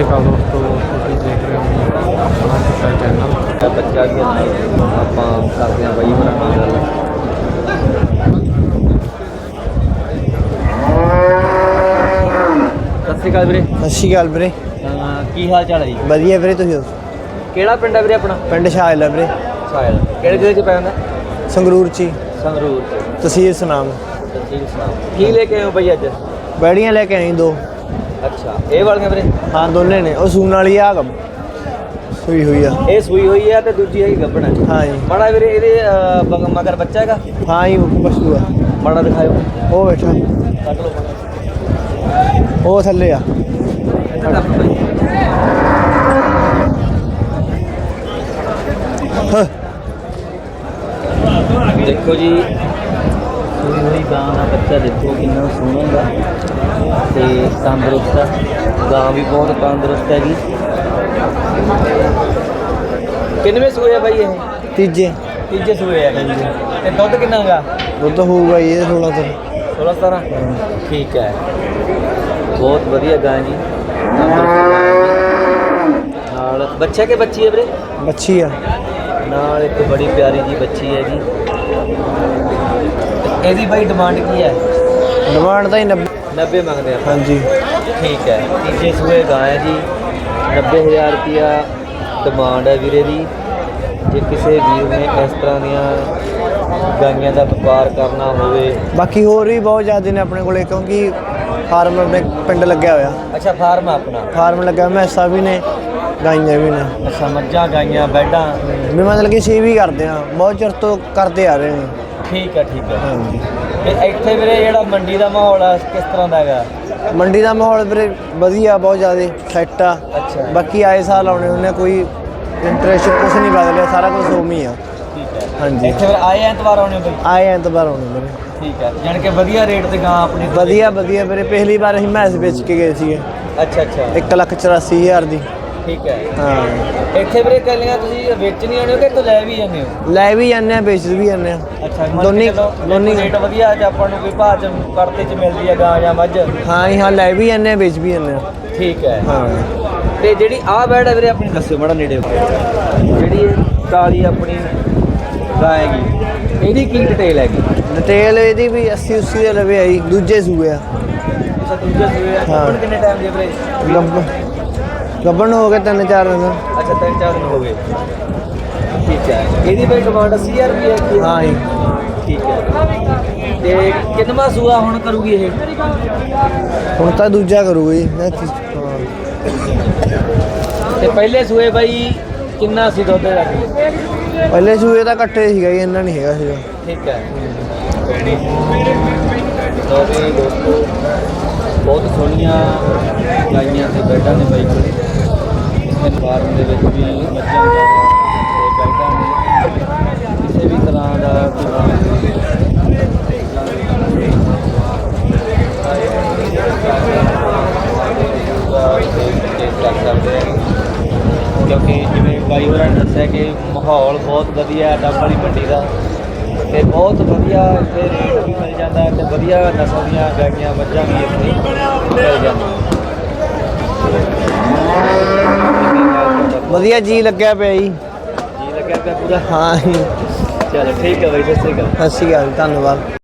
ਸ਼੍ਰੀ ਅਕਾਲ ਦੋਸਤੋ ਤੁਸੀਂ ਦੇਖ ਰਹੇ ਹੋ ਆਪਣਾ ਕਿੱਤਾ ਚੈਨਲ ਦਾ ਬੱਚਾ ਵੀ ਹੈ ਆਪਾਂ ਕਰਦੇ ਹਾਂ ਬਾਈ ਹੋਰਾਂ ਨਾਲ ਗੱਲ। ਸਤਿ ਸ਼੍ਰੀ ਅਕਾਲ ਵੀਰੇ। ਸਤਿ ਸ਼੍ਰੀ ਅਕਾਲ ਵੀਰੇ। ਕੀ ਹਾਲ ਚਾਲ ਹੈ ਜੀ? ਵਧੀਆ ਵੀਰੇ ਤੁਸੀਂ ਦੱਸੋ? ਕਿਹੜਾ ਪਿੰਡ ਹੈ ਵੀਰੇ ਆਪਣਾ? ਪਿੰਡ ਸ਼ਾਇਲ ਹੈ ਵੀਰੇ। ਸਾਇਲ। ਕਿਹੜੇ ਜ਼ਿਲ੍ਹੇ ਚ ਪੈ ਜਾਂਦਾ ਸੰਗਰੂਰ ਚ ਹੀ, ਸੰਗਰੂਰ ਚ। ਤਹਿਸੀਲ ਸੁਨਾਮ। ਤਹਿਸੀਲ ਸੁਨਾਮ। ਕੀ ਲੈ ਕੇ ਆਏ ਹੋ ਬਾਈ ਅੱਜ? ਬੈੜੀਆਂ ਲੈ ਕੇ ਆਈ ਦੋ। ਅੱਛਾ ਇਹ ਵਾਲੀਆਂ ਵੀਰੇ? ਹਾਂ ਦੋਨੇ ਨੇ। ਉਹ ਸੂਣ ਵਾਲੀ ਆ ਕੰਮ। ਸੂਈ ਹੋਈ ਆ। ਇਹ ਸੂਈ ਹੋਈ ਹੈ ਤੇ ਦੂਜੀ ਹੈਗੀ ਗੱਭਣ ਹੈ ਹਾਂ ਜੀ। ਮਾੜਾ ਵੀਰੇ ਇਹਦੇ ਅਹ, ਮਗਰ ਬੱਚਾ ਹੈਗਾ? ਹਾਂ ਜੀ ਪਸ਼ੂ ਆ। ਮਾੜਾ ਦਿਖਾਓ ਉਹ ਬੈਠਾ। ਲਓ ਉਹ ਥੱਲੇ ਆ। ਦੇਖੋ ਜੀ ਸੂਈ ਹੋਈ ਗਾਂ ਦਾ ਬੱਚਾ ਦੇਖੋ ਕਿੰਨਾ ਸੋਹਣਾ ਹੁੰਦਾ। ਤੇ ਤੰਦਰੁਸਤ ਆ। ਗਾਂ ਵੀ ਬਹੁਤ ਤੰਦਰੁਸਤ ਹੈਗੀ। ਕਿੰਨਵੇਂ ਸੂਏ ਆ ਬਾਈ ਇਹ? ਤੀਜੇ। ਤੀਜੇ ਸੂਏ ਆ ਤੇ ਦੁੱਧ ਕਿੰਨਾ ਹੈਗਾ ਦੁੱਧ ਹੋਊਗਾ ਜੀ ਇਹ 16 ਤੋਂ 16 17 ਠੀਕ ਹੈ। ਬਹੁਤ ਵਧੀਆ ਗਾਂ ਜੀ। ਨਾਲ ਬੱਚਾ ਕਿ ਬੱਚੀ ਹੈ ਵੀਰੇ? ਬੱਚੀ ਆ। ਨਾਲ ਇੱਕ ਬੜੀ ਪਿਆਰੀ ਜੀ ਬੱਚੀ ਹੈ ਜੀ। ਇਹਦੀ ਬਾਈ ਡਿਮਾਂਡ ਕੀ ਹੈ? ਡਿਮਾਂਡ ਤਾਂ ਹੀ 90 90 ਮੰਗਦੇ ਆਪਾਂ ਹਾਂਜੀ। ਠੀਕ ਹੈ। ਤੀਜੇ ਸੂਏ ਗਾਂ ਹੈ ਜੀ 90000 ਰੁਪਿਆ ਡਿਮਾਂਡ ਹੈ ਵੀਰੇ ਦੀ। ਜੇ ਕਿਸੇ ਵੀਰ ਨੇ ਇਸ ਤਰ੍ਹਾਂ ਦੀਆਂ ਗਾਈਆਂ ਦਾ ਵਪਾਰ ਕਰਨਾ ਹੋਵੇ। ਬਾਕੀ ਹੋਰ ਵੀ ਬਹੁਤ ਜ਼ਿਆਦਾ ਨੇ ਆਪਣੇ ਕੋਲੇ ਕਿਉਂਕਿ ਫਾਰਮ ਆਪਣੇ ਪਿੰਡ ਲੱਗਿਆ ਹੋਇਆ। ਅੱਛਾ ਫਾਰਮ ਆ ਆਪਣਾ? ਫਾਰਮ ਲੱਗਾ ਮੈਸਾਂ ਵੀ ਨੇ ਗਾਈਆਂ ਵੀ ਨੇ। ਅੱਛਾ ਮੱਝਾਂ ਗਾਈਆਂ ਬੈਡਾਂ। ਵੀ ਮਤਲਬ ਕਿ ਸੇਵ ਹੀ ਕਰਦੇ ਆ ਬਹੁਤ ਚਿਰ ਤੋਂ ਕਰਦੇ ਆ ਰਹੇ ਨੇ। ਠੀਕ ਹੈ ਠੀਕ ਹੈ ਹਾਂਜੀ। ਤੇ ਇੱਥੇ ਵੀਰੇ ਜਿਹੜਾ ਮੰਡੀ ਦਾ ਮਾਹੌਲ ਆ ਕਿਸ ਤਰ੍ਹਾਂ ਦਾ ਹੈਗਾ? ਮੰਡੀ ਦਾ ਮਾਹੌਲ ਵੀਰੇ ਵਧੀਆ ਬਹੁਤ ਜ਼ਿਆਦਾ ਸੈੱਟ ਆ। ਅੱਛਾ। ਬਾਕੀ ਆਏ ਸਾਲ ਆਉਣੇ ਉਹਨੇ ਕੋਈ ਇੰਟਰਸਟ ਕੁਝ ਨਹੀਂ ਬਦਲਿਆ ਸਾਰਾ ਕੁਝ ਹੀ ਆ। ਠੀਕ ਹੈ ਹਾਂਜੀ। ਇੱਥੇ ਫਿਰ ਆਏ ਐਤਵਾਰ ਆਉਣੇ ਬਈ ਆਏ ਐਤਵਾਰ ਆਉਣੇ ਵੀਰੇ। ਠੀਕ ਹੈ ਜਾਣੀ ਕਿ ਵਧੀਆ ਰੇਟ ਤੇ ਗਾਂ ਆਪਣੀ ਵਧੀਆ ਵਧੀਆ ਵੀਰੇ। ਪਿਛਲੀ ਵਾਰ ਅਸੀਂ ਮੈਸ ਵੇਚ ਕੇ ਗਏ ਸੀਗੇ। ਅੱਛਾ ਅੱਛਾ। 184000 ਦੀ। ਠੀਕ ਹੈ। ਹਾਂ। ਇੱਥੇ ਵੀਰੇ ਕੱਲੀਆਂ ਤੁਸੀਂ ਵੇਚਣੀ ਆਉਣੇ ਹੋ ਕਿ ਇੱਥੋਂ ਲੈ ਵੀ ਜਾਂਦੇ ਹੋ? ਲੈ ਵੀ ਜਾਂਦੇ ਆ ਵੇਚ ਵੀ ਜਾਂਦੇ ਆ ਅੱਛਾ ਦੋਨੀ- ਦੋਨੀ ਰੇਟ ਵਧੀਆ ਤੇ ਆਪਾਂ ਨੂੰ ਕੋਈ ਭਾਅ ਚ ਪੜਤੇ ਚ ਮਿਲਦੀ ਹੈ ਗਾਂ ਜਾਂ ਮੱਝ। ਹਾਂ ਜੀ ਹਾਂ ਲੈ ਵੀ ਜਾਂਦੇ ਆ ਵੇਚ ਵੀ ਜਾਂਦੇ ਆ ਠੀਕ ਹੈ। ਹਾਂ। ਤੇ ਜਿਹੜੀ ਆਹ ਬੈਡ ਹੈ ਵੀਰੇ ਆਪਣੀ ਦੱਸਿਓ ਮਾੜਾ ਨੇੜੇ ਹੋ ਕੇ। ਜਿਹੜੀ ਇਹ ਕਾਲੀ ਆਪਣੀ ਗਾਂ ਹੈਗੀ ਇਹਦੀ ਕੀ ਡਿਟੇਲ ਹੈਗੀ? ਡਿਟੇਲ ਇਹਦੀ ਵੀ 80 80 ਦੇ ਲਵੇ ਆਈ ਦੂਜੇ ਸੂਏ ਆ। ਅੱਛਾ ਦੂਜੇ ਸੂਏ ਆ। ਹਾਂ। ਕਿੰਨੇ ਟਾਈਮ ਦੀ ਵੀਰੇ? ਗੱਬ ਗੱਬਣ ਹੋ ਗਏ ਤਿੰਨ ਚਾਰ ਦਿਨ। ਅੱਛਾ ਤਿੰਨ ਚਾਰ ਦਿਨ ਹੋ ਗਏ। ਠੀਕ ਹੈ। ਇਹਦੀ ਬਈ ਡਿਮਾਂਡ 80000 ਰੁਪਏ ਹੈ ਕੀ ਹਾਂ। ਜੀ। ਠੀਕ ਹੈ। ਤੇ ਕਿੰਨਵਾ ਸੂਆ ਹੁਣ ਕਰੂਗੀ ਇਹ? ਹੁਣ ਤਾਂ ਦੂਜਾ ਕਰੂਗਾ। ਜੀ ਮੈਂ ਤੀ- ਪਹਿਲੇ ਸੂਏ ਬਾਈ ਕਿੰਨਾ ਸੀ ਦੁੱਧ ਦਾ? ਪਹਿਲੇ ਸੂਏ ਤਾਂ ਕੱਟੇ ਸੀਗਾ ਜੀ ਇੰਨਾ ਨਹੀਂ ਹੈਗਾ ਸੀਗਾ। ਠੀਕ ਹੈ ਲਓ ਵੀ ਦੋਸਤੋ ਬਹੁਤ ਸੋਹਣੀਆਂ ਗਾਈਆਂ ਤੇ ਬੈਡਾਂ ਨੇ ਬਾਈ ਕੋਲ ਇਸ ਫਾਰਮ ਦੇ ਵਿੱਚ ਵੀ ਮੱਝਾਂ ਦਾ ਤੇ ਬੈਡਾਂ ਨੇ ਕਿਸੇ ਵੀ ਤਰ੍ਹਾਂ ਦਾ ਕਿਉਂਕਿ ਜਿਵੇਂ ਬਾਈ ਹੋਰਾਂ ਨੇ ਦੱਸਿਆ ਕਿ ਮਾਹੌਲ ਬਹੁਤ ਵਧੀਆ ਹੈ, ਡੱਬ ਵਾਲੀ ਮੰਡੀ ਦਾ ਤੇ ਬਹੁਤ ਵਧੀਆ ਇੱਥੇ ਰੇਟ ਵੀ ਮਿਲ ਜਾਂਦਾ ਤੇ ਵਧੀਆ ਨਸਲ ਦੀਆਂ ਗਾਈਆਂ, ਮੱਝਾਂ ਵੀ ਇੱਥੇ ਮਿਲ ਜਾਂਦੀਆਂ। ਵਧੀਆ ਜੀ ਲੱਗਿਆ ਪਿਆ ਜੀ। ਜੀ ਲੱਗਿਆ ਪਿਆ ਪੂਰਾ? ਹਾਂ ਜੀ। ਚਲੋ ਠੀਕ ਹੈ ਬਾਈ ਸਤਿ ਸ਼੍ਰੀ ਅਕਾਲ। ਸਤਿ ਸ਼੍ਰੀ ਅਕਾਲ ਧੰਨਵਾਦ।